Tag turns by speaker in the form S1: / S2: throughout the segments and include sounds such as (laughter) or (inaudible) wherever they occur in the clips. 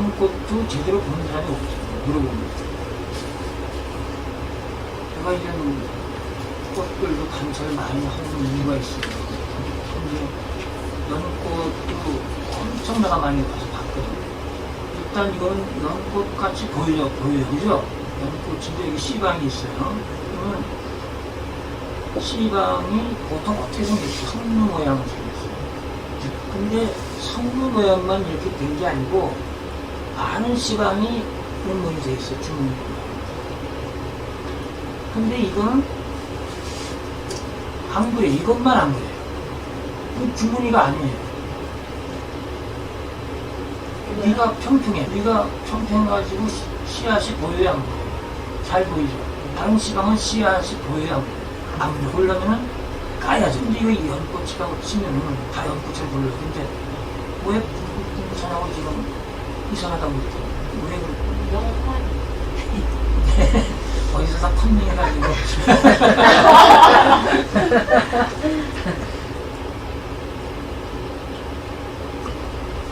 S1: 연꽃도 제대로 보는 사람이 없죠. 물어보면. 제가 이런 꽃들도 관찰을 많이 하는 이유가 있어요. 근데 연꽃도 엄청 내가 많이 봐서 봤거든요. 일단 이건 연꽃 같이 보여, 보여요. 그죠? 연꽃인데 여기 씨방이 있어요. 그러면 씨방이 보통 어떻게 생겼어요? 성루 모양으로 생겼어요. 근데 성루 모양만 이렇게 된 게 아니고 많은 씨방이 그런 돼 있어요. 주문이. 근데 이거는 안 그래. 이것만 안 그래요. 그 주머니가 아니에요. 네가 평평해. 네가 평평해가지고 씨- 씨앗이 보여야 안 보여. 잘 보이죠. 다른 시방은 씨앗이 보여야 안 보여. 안 보여. 보려면은 까야죠. 근데 이거 연꽃이라고 치면은 다 연꽃을 보여요. 근데 왜 부산하고 지금 이상하다고 그랬죠?
S2: 왜화
S1: 어디서 다 판명해가지고. (laughs)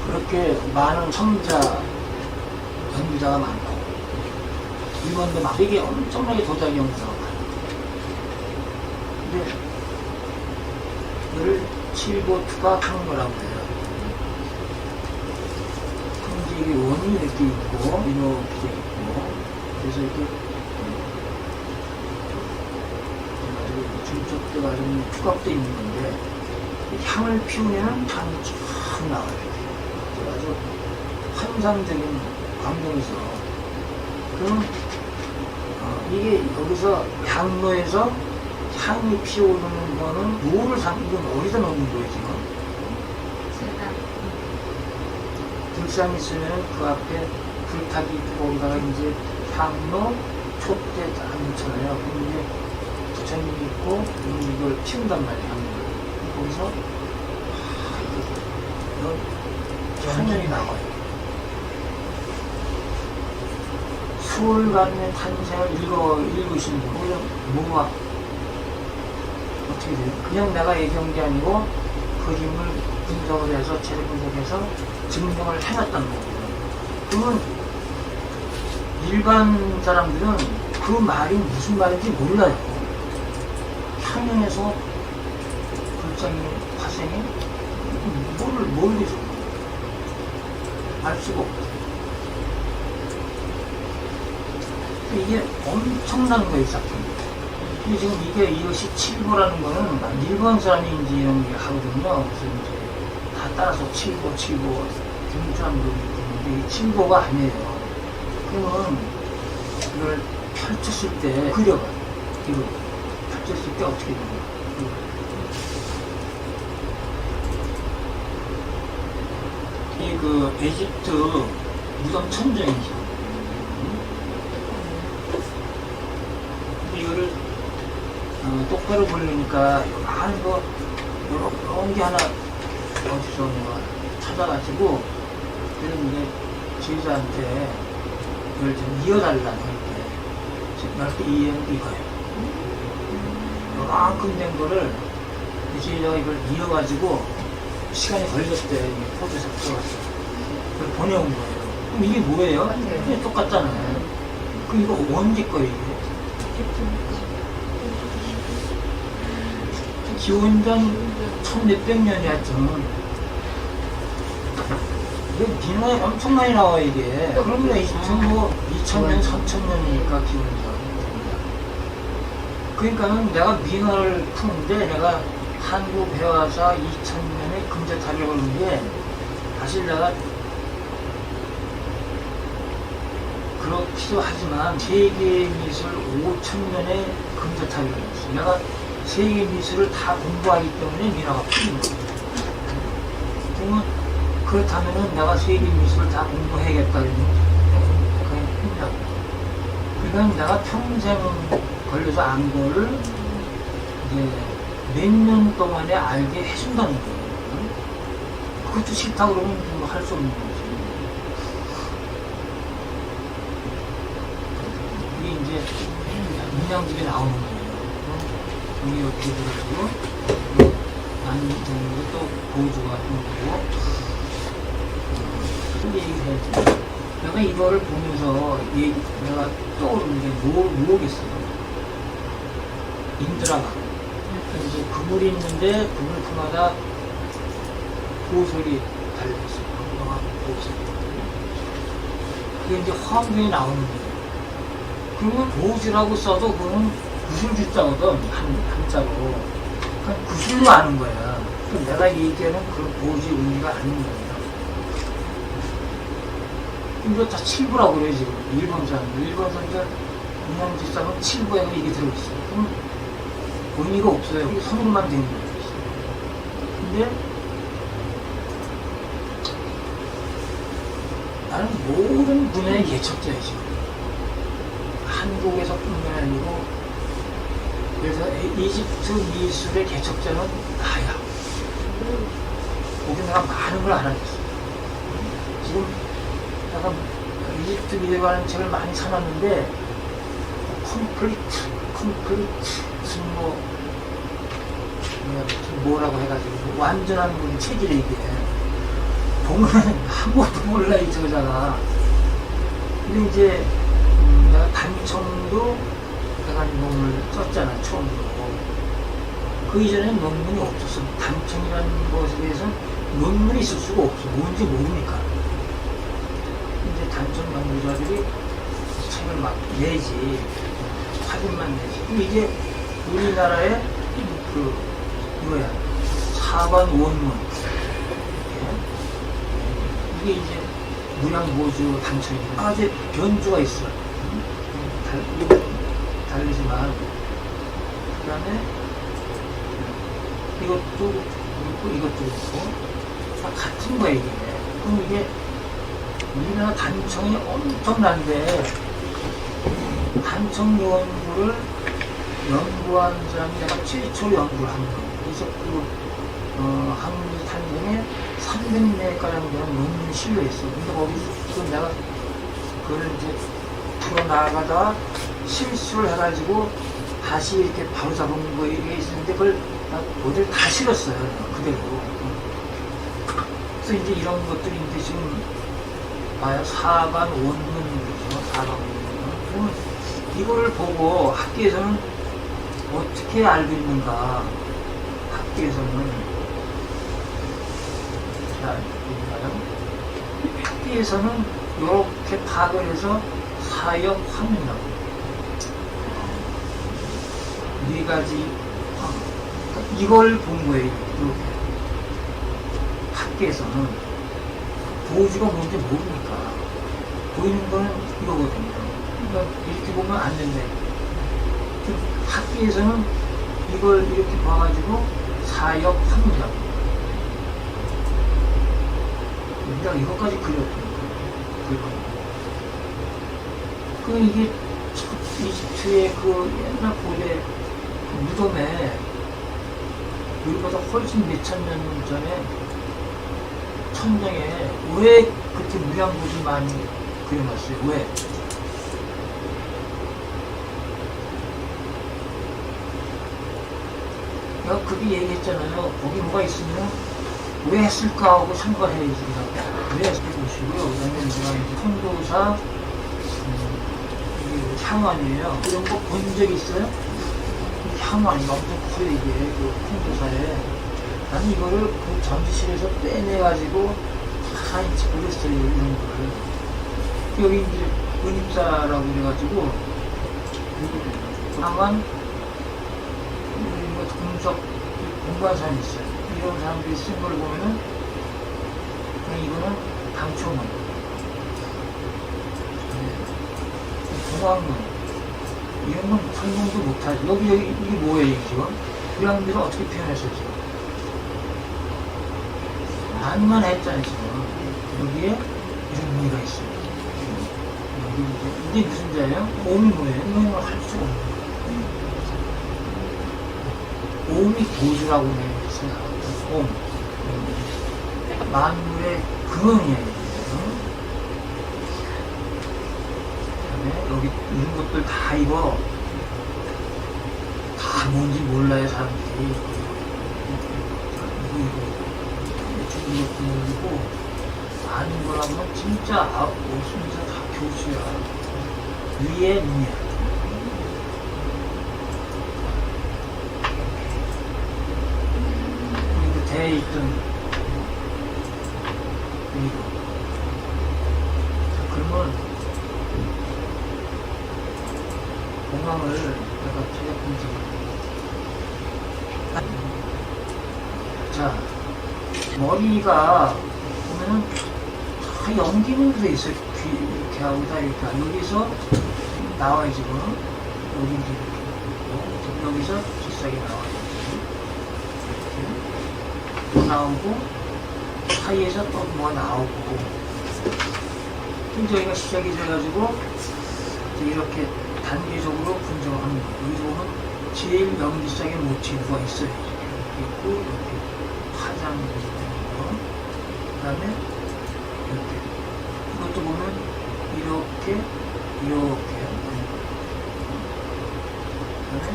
S1: 그렇게 많은 청자, 연구자가 많고, 일본도 막 되게 엄청나게 도자기 연구자가 많아요. 근데, 이를 칠보투가 하는 거라고 해요. 근데 이게 원이 이렇게 있고, 이렇게 돼 있고, 그래서 이렇게 그래가지고 중쪽도 가지고 투각도 있는 건데 이 향을 피우면 향이 쫙 나와요. 그래가지고 환상적인 광경에서 그럼 어, 이게 여기서 향로에서 향이 피어오르는 거는 뭐를 상 이건 어디다 넣는 거예요 지금?
S2: 제가
S1: 불상이 있으면 그 앞에 있고 거기다가 이제 향로 촛대 다 놓잖아요. 그럼 이제 부처님이 있고 이걸 피운단 말이에요. 거기서 아, 이거 향연이 나와요. 수월관의 탄생을 읽어 읽으시는 분, 거기서 뭐가 어떻게 돼요? 그냥 내가 얘기한 게 아니고 그림을 분석을 해서 재료 분석해서 증명을 해놨다는 거거든요. 그러면 일반 사람들은 그 말이 무슨 말인지 몰라요. 향연에서 불장이 화생이 뭐를 모르겠어. 알 수가 없어. 이게 엄청난 거예요, 작품이. 근데 지금 이게 이것이 칠보라는 거는 일본 이제 이런 게 하거든요. 그래서 이제 다 따라서 칠보, 칠보, 등주함도 있는데 이 칠보가 아니에요. 그러면 이걸 펼쳤을 때 그려봐. 이거 펼쳤을 때 어떻게 되냐. 이그 에집트 무덤 천정이죠. 근데 이거를 어, 똑바로 보려니까 많은 거 요런, 게 하나 어디서 내가 찾아가지고 그랬는데 제자한테 이걸 좀 이어달라고 할때 말때 이해는 이거예요. 요만큼 된 거를 이 제자가 이걸 이어가지고 시간이 걸렸대. 이 포즈 잡혀갔어. 그걸 보내온 거예요. 그럼 이게 뭐예요? 그게 똑같잖아요. 그 이거 언제 거예요, 이게? 기원전 천 몇백 년이 하여튼 이게 비난이 엄청 많이 나와 이게. 그러면 이 지금 뭐 2000년, 3000년이니까 기원전 그러니까는 내가 민화를 푸는데 내가 한국 배화사 2000년에 금제 타격을 한게 사실 내가 그렇기도 하지만 세계 미술 5천년의 금제 타격을 했어. 내가 세계 미술을 다 공부하기 때문에 민화가 풀린 거야. 그러면 그렇다면은 내가 세계 미술을 다 공부해야겠다 그러면 그냥 힘들고. 그러니까 내가 평생 걸려서 안 거를 이제 몇 년 동안에 알게 해준다는 거예요. 응? 그것도 싫다 그러면 뭐 할 수 없는 거지. 이게 이제 문양집에 나오는 거예요. 응? 여기 이렇게 들어가고 난정도 또 보조가 하는 거고. 근데 얘기를 해야지. 내가 이거를 보면서 이, 내가 떠오르는 게 뭐, 뭐겠어요? 인드라가. 그래서 이제 그물이 있는데 그물 그마다 보석이 달려있어요. 건강한 보석. 그게 이제 화엄경에 나오는 거예요. 그러면 보지라고 써도 그거는 구슬 주자거든, 한, 한자로. 그냥 구슬로 아는 거야. 내가 얘기하는 그런 보지 의미가 아닌 거예요. 이거 다 칠부라고 그래요, 지금. 일본 사람들. 일본 사람들, 운영지 사람은 칠부에 이게 들어있어요. 그럼 의미가 없어요. 손으로만 되는 거예요. 근데 나는 모든 분야의 개척자야, 지금. 한국에서 뿐만 아니고, 그래서 이집트 미술의 개척자는 나야. 거기 내가 많은 걸 알아냈어. 지금 내가 이집트 미술에 관한 책을 많이 사놨는데, 컴플리트, 컴플리트, 무슨 뭐, 뭐라고 해가지고, 완전한 그 체질이 이게. 보면 아무것도 몰라, 이 저자가. 근데 이제, 음, 단청도 내가 논문을 썼잖아, 처음으로. 그 이전에는 논문이 없었어. 단청이라는 것에 대해서 논문이 있을 수가 없어. 뭔지 모르니까. 이제 단청 연구자들이 책을 막 내지, 사진만 내지. 그럼 이게 우리나라의 그, 뭐야, 사반 원문. 이게 이제 무량보주 단청이에요. 아, 이제 변주가 있어. 달, 이거 다르지만. 그 다음에 이것도 있고 이것도 있고 다 같은 거야 이게 그럼 이게 우리나라 단청이 엄청난데 단청 연구를 연구한 사람이 내가 최초 연구를 한 거예요 그래서 그 어, 한국 탄생에 300명가량 되는 논문이 실려있어 근데 거기서 지금 내가 그걸 이제 풀어나가다가 실수를 해가지고 다시 이렇게 바로 잡은 거 이게 있었는데 그걸 나 모델 다 실었어요 그대로. 그래서 이제 이런 것들이 이제 지금 봐요. 사반 원문이죠 사반 원문. 이거를 보고 학교에서는 어떻게 알고 있는가 학교에서는. 자 여기가요. 학교에서는 이렇게 파악을 해서 사역 화면이라고 네 가지 황. 그러니까 이걸 본 거예요. 이렇게. 학계에서는 보주가 뭔지 모르니까 보이는 거는 이거거든요. 그러니까 이렇게 보면 안. 그 학계에서는 이걸 이렇게 봐가지고 사역 합니다. 내가 이것까지 그렸던 거예요. 그 이게 이집트의 그 옛날 고대 그 무덤에 우리보다 훨씬 몇천 년 전에 천장에 왜 그렇게 무량보지 많이 그려놨어요? 왜? 내가 그게 얘기했잖아요. 거기 뭐가 있으면 왜 했을까 하고 생각해야지. 왜 했을 것이고요. 왜냐면 제가 이제 이게 향환이에요. 이런 거 본 적 있어요? 이 향환이 엄청 커요, 이게. 그 콩도사에. 나는 이거를 그 전시실에서 빼내가지고 다 이제 그렸어요, 이런 거를. 여기 이제 은입사라고 그래가지고, 그리고 뭐 금속 공관산이 있어요. 이런 사람들이 쓴 걸 보면은, 이거는. 공 항문. 이런 건 성공도 못하지. 여기, 여기, 이게 뭐예요, 이게 지금? 고양이를 어떻게 표현했어요, 지금? 많이만 했잖아요, 지금. 여기에 이런 의미가 있어요. 여기 이게 무슨 자예요? 오음이 뭐예요? 이런 걸할 수가 없는 거예요. 오음이 보주라고 되어있어요. 옴. 만물의 근원이에요. 응? 그다음에 여기 이런 것들 다 이거 다 뭔지 몰라요 사람들이 이거 이거 이거 이것도 모르고 아닌 거라면 진짜 아, 없으면서 다 교수야. 위에 눈이야. 그리고 대에 있던 위로. 자, 그러면 공항을 내가 제가 분석을 자, 머리가 보면은 다 연기는 돼 있어요. 귀 이렇게 하고 다 이렇게. 여기서 나와요 지금. 여기 이렇게. 있고, 여기서 뒷사이 나와요. 이렇게. 또 나오고 사이에서 또 뭐가 나오고. 저희가 시작이 돼가지고 이렇게 거예요. 여기 보면 제일 연기성의 모티브가 있어요. 이렇게 있고 이렇게 화장 되는 거. 그 다음에 이렇게 이것도 보면 이렇게 이렇게 그 다음에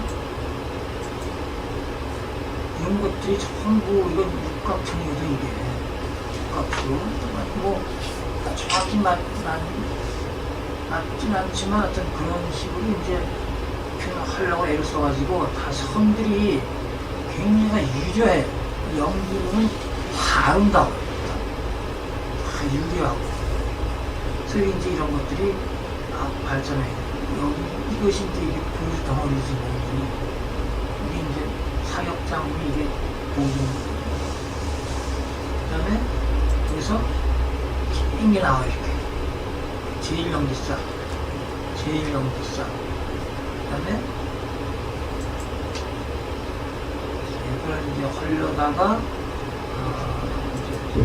S1: 이런 것들이 전부 이건 육각형이거든 이게 육각형 뭐 정확히 맞, 맞, 맞진 않지만 어떤 그런 식으로 이제 표현하려고 애를 써가지고 다 선들이 굉장히 유려해. 연기는 다 아름다워 다 유려하고. 그래서 이제 이런 것들이 아, 발전해 여기 이것이 이제 이게 보조 덩어리지 뭐. 이게 이제 사격장이 이게 보조 그 다음에 여기서 긴게 나와 이렇게 제일 연기사 제일 연기사 그 다음에 이걸 이제 하려다가 어, 이제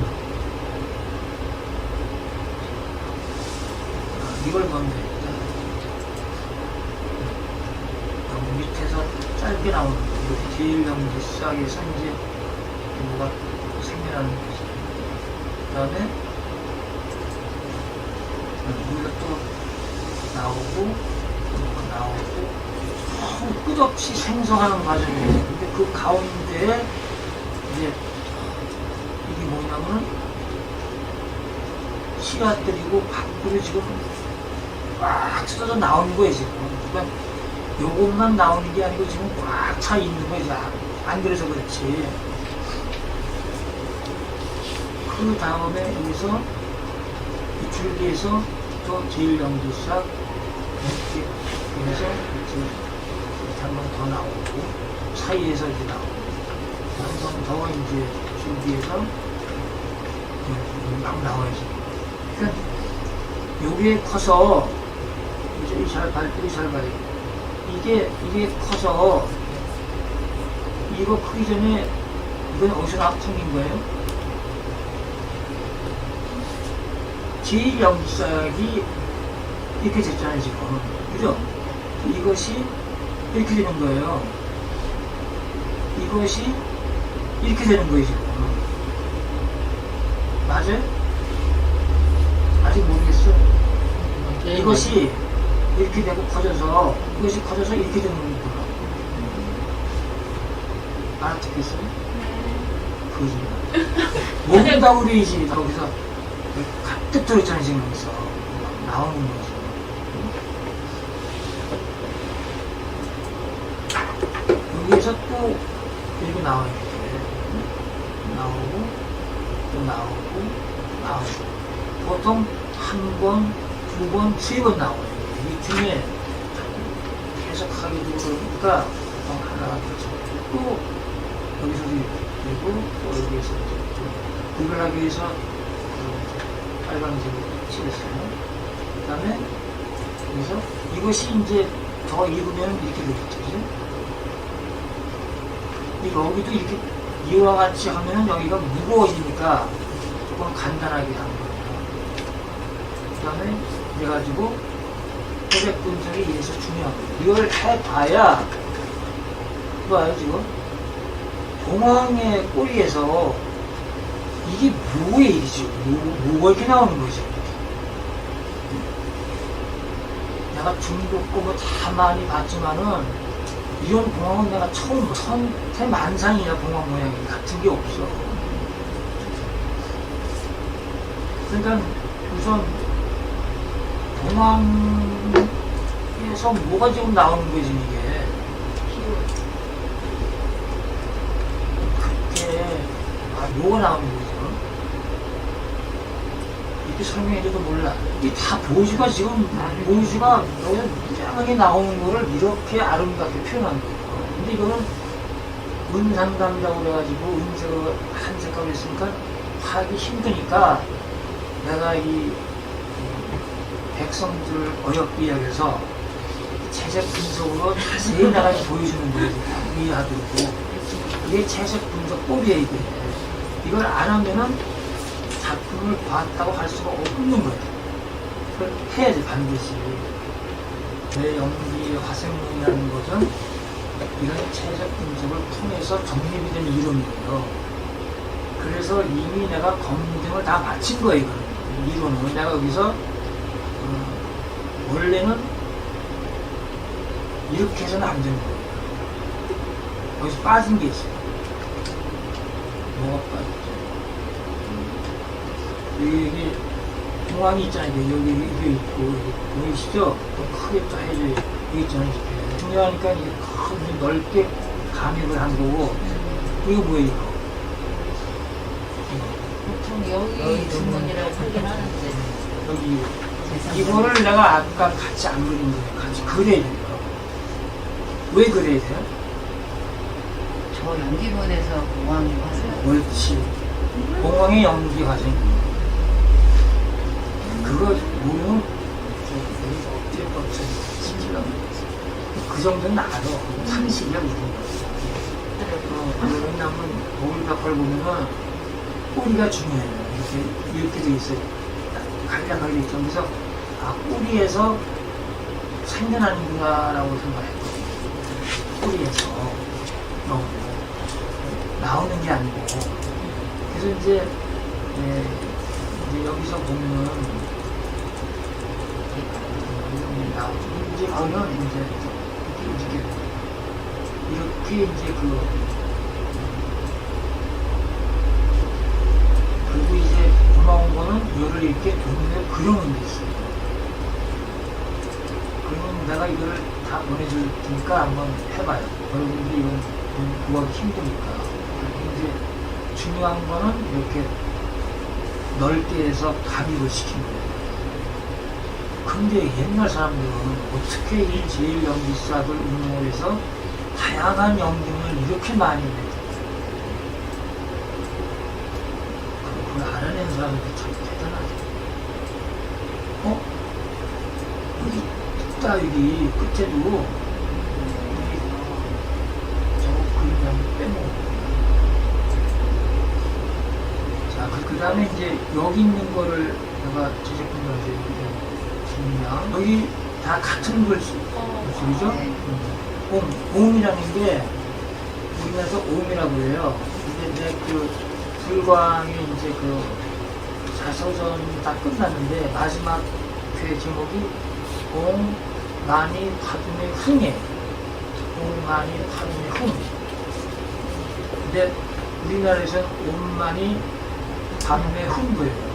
S1: 아, 이걸 먼저 했다. 여기 밑에서 짧게 나오는 거. 제일 연기 시작에서 이제 뭐가 생겨나는 거지. 그 다음에 여기가 또 나오고 뭐가 나오고 아무 끝없이 생성하는 과정이에요. 근데 그 가운데에 이제 이게 뭐냐면은 씨앗들이고 밖으로 지금 꽉 뜯어져 나오는 거예요, 지금. 그러니까 요것만 나오는 게 아니고 지금 꽉 차 있는 거예요. 자, 안 그래서 그렇지. 그 다음에 여기서 이 줄기에서 또 제일 연기싹 이렇게 해서 이렇게 이렇게 한번 더 나오고 사이에서 이렇게 나오고 한 번 더 이제 줄기에서 이렇게 막 나와야지. 그러니까 요게 커서 이제 봐요. 이게 이게 커서 이거 크기 전에 이건 어디서 나 생긴 거예요? 영작이 이렇게 됐잖아요 지금. 그죠? 이것이 이렇게 되는 거예요. 이것이 이렇게 되는 거예요 지금. 맞아요? 아직 모르겠어. 이것이 이렇게 되고 커져서 이것이 커져서 이렇게 되는 거구나 알아듣겠어요? 거짓말 모른다고 그러지 거기서 가득 들어있잖아요 지금 여기서 막 나오는 거지. 여기에서 또 이렇게 나와요 이렇게. 나오고 또 나오고 나오고. 보통 한 번, 두 번, 세 번 나와요. 이 중에 계속 하게 되고 그러니까 하나, 또 여기서 그리고 또 여기에서 좀 구별하기 위해서 그 빨간색으로 칠했어요. 그 다음에 여기서 이것이 이제 더 익으면 이렇게 되겠죠. 그죠? 여기도 이렇게 이와 같이 하면 여기가 무거워지니까 조금 간단하게 한 거예요. 그 다음에 그래가지고 표적 분석이 이래서 거예요. 이걸 해봐야 봐요 지금 공항의 꼬리에서 이게 뭐에 일이지? 뭐, 뭐가 이렇게 나오는 거지? 내가 중국고 뭐 다 많이 봤지만은 이런 공항은 내가 처음 천태 만상이야 공항 모양이 같은 게 없어. 그러니까 우선 공항에서 뭐가 지금 나오는 거지 이게 그때 아 뭐가 나오는 거죠? 이렇게 설명해줘도 몰라. 이게 다 보수가 지금 보수가 여기서 무지하게 나오는 거를 이렇게 아름답게 표현한 거예요. 근데 이거는 은상담이라고 그래가지고 은색을 한 색깔로 했으니까 하기 힘드니까 내가 이 백성들을 어렵게 이야기해서 채색 분석으로 자세히 나가 보여주는 거예요. 이해하도록. 이게 채색 분석 법이에요, 이게. 이걸 안 하면은 작품을 봤다고 할 수가 없는 거예요. 그걸 해야지, 반드시. 내 연기 화생문이라는 것은 이런 채색 분석을 통해서 정립이 된 이론이에요. 그래서 이미 내가 검증을 다 마친 거예요, 이거는. 이론은. 내가 여기서, 어, 원래는 이렇게 해서는 안 되는 거예요. 여기서 빠진 게 있어요. 뭐가 빠졌죠? 여기 중앙이 있잖아요. 여기 이게 있고 여기 보이시죠? 더 크게. 여기 있잖아요. 중요하니까 이게 크게 넓게 감입을 한 거고 이거 뭐예요? 이거?
S2: 보통
S1: 여기
S2: 주문이라고 하긴 하는데
S1: 여기 이거를 내가 아까 같이 안 그린 거예요. 같이 그려야 돼요. 왜 그려야 돼요?
S2: 저 연기본에서 공항이 와서
S1: 옳지. 공항의 연기 과정. 그거 모르면 여기서 어떻게 뻗쳐 시키려고 그 정도는 알아. 상식이야, 무슨 어, 왜냐면 고기닭발 보면은 꼬리가 중요해요. 이렇게, 이렇게 돼 있어요. 간략하게 돼 있죠. 그래서, 아, 꼬리에서 생겨나는구나라고 생각했거든요. 꼬리에서. 어, 나오는 게 아니고. 그래서 이제, 예, 이제 여기서 보면은, 이렇게 나오죠. 이제 보면 이제, 이렇게, 이렇게, 이렇게 이제 그, 그리고 이제 고마운 거는 이거를 이렇게 돈에 그려놓은 게 있어요. 그러면 내가 이거를 다 보내줄 테니까 한번 해봐요. 여러분들이 이건 돈 구하기 힘드니까. 이제 중요한 거는 이렇게 넓게 해서 가입을 시킨 거예요. 근데 옛날 사람들은 어떻게 이 제일 연기사들 운영을 해서 다양한 연기를 이렇게 많이 냈지? 그걸 알아낸 사람들이 참 대단하죠. 어? 여기 있다, 여기 끝에도. 자, 그, 그 다음에 이제 여기 있는 거를 내가 이 주면 여기 다 같은 글씨, 글씨죠?
S2: 네.
S1: 옴, 옴이라는 게 우리나라에서 옴이라고 해요. 근데 이제 그 불광의 이제 그 자서전이 다 끝났는데 마지막 그 제목이 옴 많이 파둠의 흥에 옴 많이 파둠의 흥. 근데 우리나라에서는 옴 많이 파둠의 흥거예요.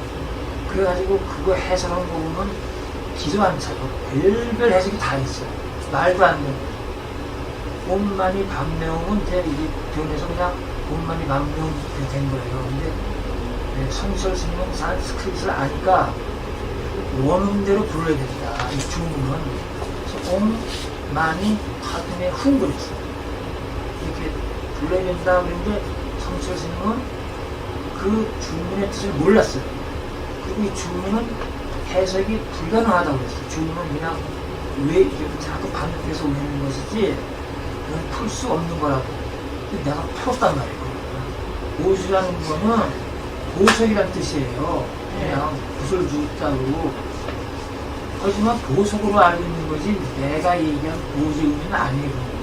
S1: 그래가지고 그거 해석한 거 보면 기도 안 차고 별별 해석이 다 있어요. 말도 안 되는. 온만이 반매움은 돼 이게 변해서 그냥 온만이 반매움 된 거예요. 근데 네, 성철 스님은 산스크릿을 아니까 원음대로 불러야 된다. 이 주문은 그래서 온만이 파둠의 흥 그랬어요. 이렇게 불러야 된다 그랬는데 성철 스님은 그 주문의 뜻을 몰랐어요. 그리고 이 주문은 해석이 불가능하다고 그랬어요. 주문은 그냥 왜 이게 자꾸 반복해서 오는 것이지 그건 풀 수 없는 거라고. 근데 내가 풀었단 말이에요. 보수라는 거는 보석이란 뜻이에요. 그냥 붓을 주었다고. 하지만 보석으로 알고 있는 거지 내가 얘기한 보수의 의미는 아니에요.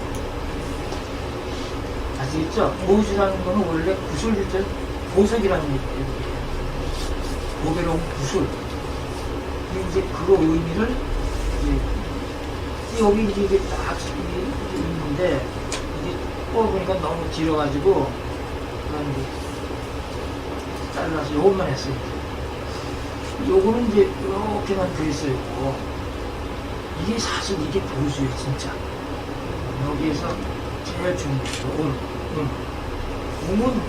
S1: 아시겠죠? 보수라는 거는 원래 줄때 보석이라는 얘기예요. 고배로운 붓을. 이제 그 의미를 이제 여기 이제 딱 있는데 이게 뽑으니까 너무 길어가지고 그냥 이제 잘라서 요것만 했어요. 요거는 이제 이렇게만 돼 있어요. 이게 사실 이게 보수예요, 진짜. 여기에서 제일 중요한 게 운, 운. 운은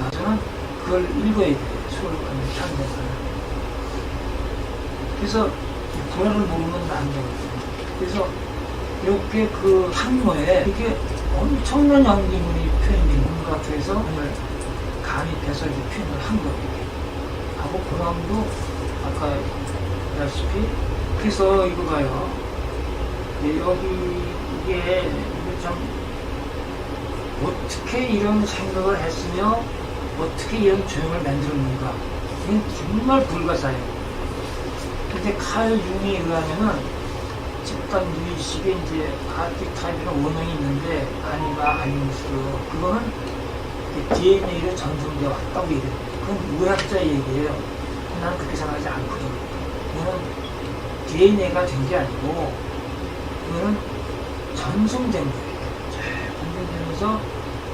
S1: 아, 저는 그걸 읽어야 돼요. 이렇게 하는 거는. 그래서 불안을 모르면 안 되거든요. 그래서 이렇게 그 항로에 이게 엄청난 연기물이 표현된 것 같아서 오늘 감입해서 이렇게 표현을 한 거예요. 이렇게. 하고 고남도 아까 말했다시피 그래서 이거 봐요. 예, 여기 이게 참 어떻게 이런 생각을 했으며 어떻게 이런 조형을 만들었는가 이건 정말 불가사예 요. 근데 칼 융에 의하면은 집단 유의식에 이제 가티 타입이라는 원형이 있는데 아니마 아니무스로 그거는 DNA로 전송되어 왔다고 얘기해요. 그건 의학자의 얘기예요. 나는 그렇게 생각하지 않거든요. 이거는 DNA가 된 게 아니고 이거는 전송된 거예요. 쫙 전송되면서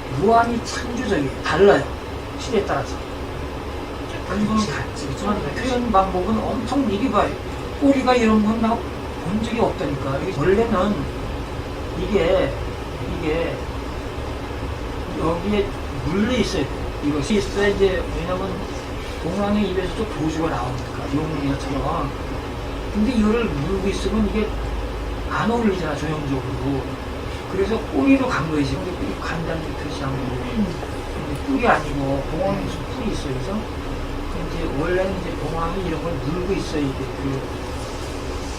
S1: 무한히 창조적이에요. 달라요. 시대에 따라서. 같지. 그렇지만 표현 방법은 엄청 이게 봐요. 꼬리가 이런 건 나 본 적이 없다니까. 원래는 이게 이게 여기에 물려 있어야 돼. 이것이 있어야 이제 왜냐면 공항의 입에서 좀 도주가 나오니까 용리처럼. 근데 이거를 물고 있으면 이게 안 어울리잖아 조형적으로. 그래서 꼬리로 간 거지. 근데 이 간장도 표시한 거고. 근데 뿔이 아니고 공항에 무슨 뿔이 있어 그래서 원래는 이제 공항이 이런 걸 물고 있어야 이게 그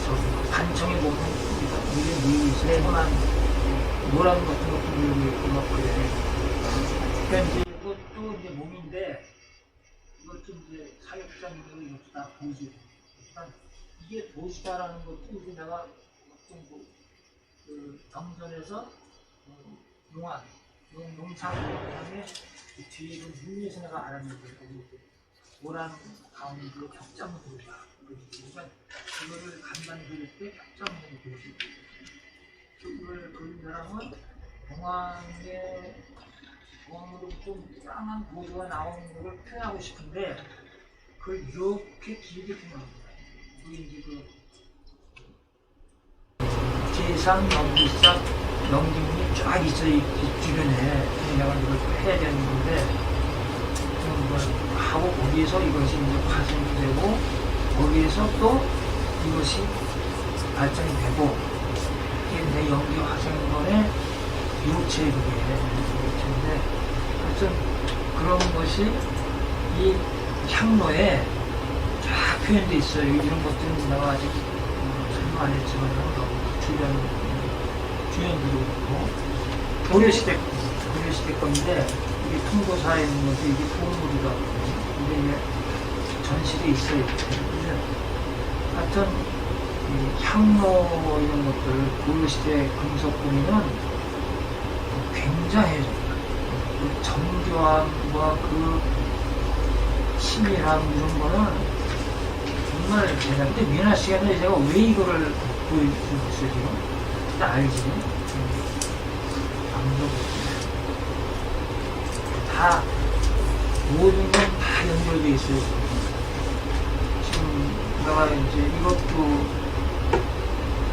S1: 저기 반청에 보면 우리가 물에 물고 있어야 흔한 노란 같은 것도 물고 있고 막 그래. 그러니까 이제 이것도 이제 몸인데 이것도 이제 사육장으로 이것도 다. 그러니까 이게 보수다라는 것도 이제 내가 어떤 그, 그 경전에서 어, 용안, 용, 용상에 그 뒤에 그 물리에서 내가 알았는데 오란 가운데로 격자문으로 그러니까 이거를 간단히 그릴 때 격자문으로 그리고 이걸 그린 사람은 공항에 공항으로 좀 쌍한 보조가 나오는 걸 표현하고 싶은데 그걸 이렇게 길게 표현합니다. 그게 이제 그 제상, 연기상, 연기문이 쫙 있어요. 이, 이 주변에. 내가 이걸 해야 되는 건데 거기에서 이것이 이제 발생이 되고 거기에서 또 이것이 발전이 되고 이게 내 연기 화생번의 요체 그게 요체인데 하여튼 그런 것이 이 향로에 쫙 표현돼 있어요. 이런 것들은 내가 아직 음, 설명 안 했지만 주변 주연들도 있고 고려시대 고려시대 건데 이게 통도사에 있는 것도 이게 보물이다. 이게 이제 전시돼 있어요. 근데 하여튼 이 향로 이런 것들 고려시대 금속고리는 굉장해요. 그 정교함과 그 치밀함 이런 거는 정말 대단. 근데 미나 씨가 제가 왜 이거를 보여주고 있어요 지금? 다 알지? 아무도 다 모든 건다 연결돼 있어요. 지금 내가 이제 이것도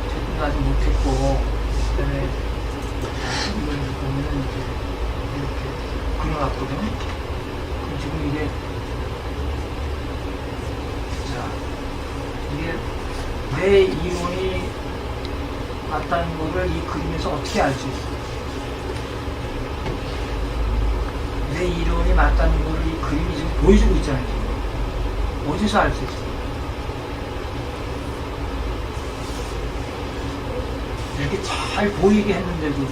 S1: 제대로 아직 못했고 그다음에 이걸 보면은 이제 이렇게 그려놨거든. 그럼 지금 이게 자 이게 내 이론이 맞다는 거를 이 그림에서 어떻게 알 수 있어? 내 이론이 맞다는 거를 이 그림이 지금 보여주고 있잖아요. 지금. 어디서 알 수 있어? 이렇게 잘 보이게 했는데도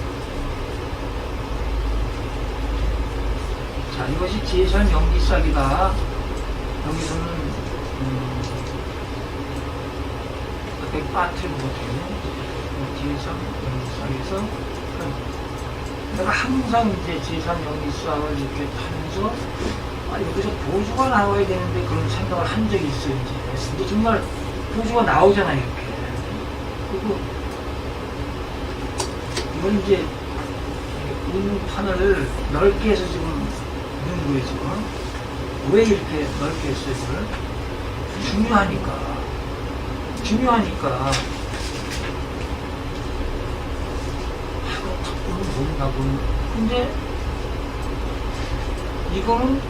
S1: 자 이것이 지혜선 연기싹이다. 여기서는 음, 백 빠트린 것 같아요. 지혜선 연기싹에서 내가 항상 이제 지혜선 연기싹을 이렇게 타면서 아 여기서 보수가 나와야 되는데 그런 생각을 한 적이 있어요. 이제 근데 정말 보수가 나오잖아요. 이렇게 그리고 이건 이제 운판을 넓게 해서 지금 넣은 거예요 지금 왜 이렇게 넓게 했어요, 이걸? 중요하니까. 중요하니까. 하고 탁구는 모른다고. 근데 이거는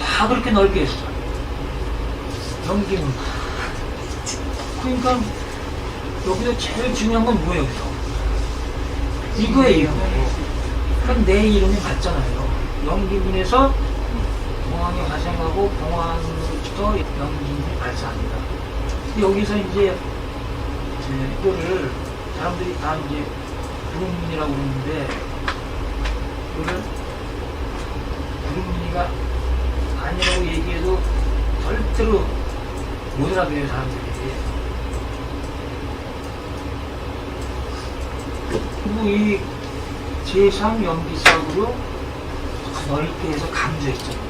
S1: 다 그렇게 넓게 했어. 넘기는. 그러니까 여기서 제일 중요한 건 뭐예요, 여기서? 이거예요, 이거. 그럼 내 이름이 맞잖아요. 영기문에서 공항이 발생하고 공항으로부터 영기문이 발생합니다. 여기서 이제 이거를 사람들이 다 이제 구름문이라고 그러는데 이거를 구름문이가 아니라고 얘기해도 절대로 못 알아들어요 사람들이. 그리고 이 제3 연기사구로 넓게 해서 강조했잖아요.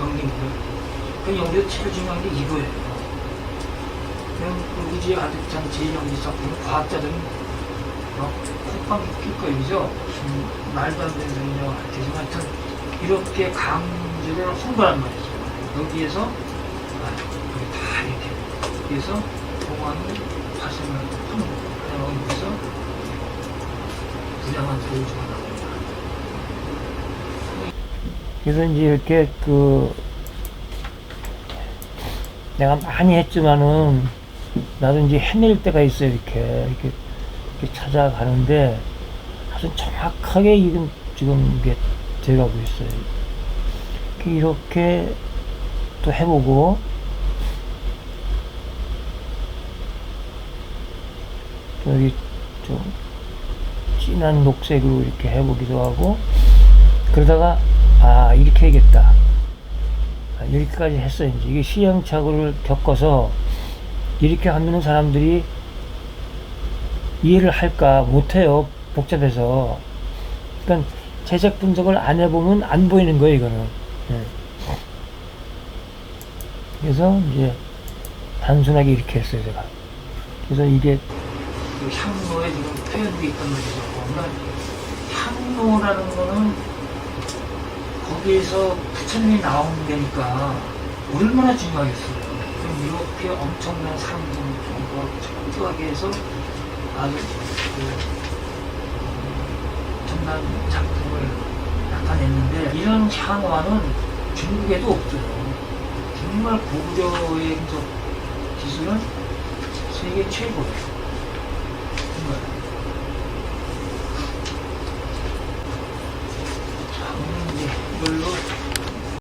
S1: 연기물을. 그 여기서 제일 중요한 게 이거예요. 그냥 그 우주의 가득 찬 제2연기사 보면 과학자들은 거예요. 그죠? 음, 말도 안 되는 소리냐고 하지만 하여튼 이렇게 강조를 한 거란 말이죠. 여기에서 아, 여기 다 이렇게 그래서 공항이 발생을 하는 거예요. 여기서 부양한 보여주고 나옵니다.
S3: 그래서 이제 이렇게 그 내가 많이 했지만은 나도 이제 해낼 때가 있어요 이렇게, 이렇게 찾아가는데 아주 정확하게 지금 지금 이게 돼가고 있어요. 이렇게 또 해보고 또 여기 좀 진한 녹색으로 이렇게 해보기도 하고 그러다가 아 이렇게 해야겠다 아, 이렇게까지 했어요 이제 이게 시행착오를 겪어서 이렇게 하면은 사람들이 이해를 할까 못해요 복잡해서 그러니까 제작 분석을 안 해보면 안 보이는 거예요 이거는 예. 그래서 이제 단순하게 이렇게 했어요 제가 그래서 이게
S1: 그 향로에 지금 표현되어 있단 말이죠. 향로라는 거는 거기에서 부처님이 나오는 게니까 얼마나 중요하겠어요. 그럼 이렇게 엄청난 사람들 정보가 척척하게 해서 아주 그 어, 엄청난 작품을 나타냈는데 이런 향화는 중국에도 없어요. 정말 고구려의 기술은 세계 최고예요.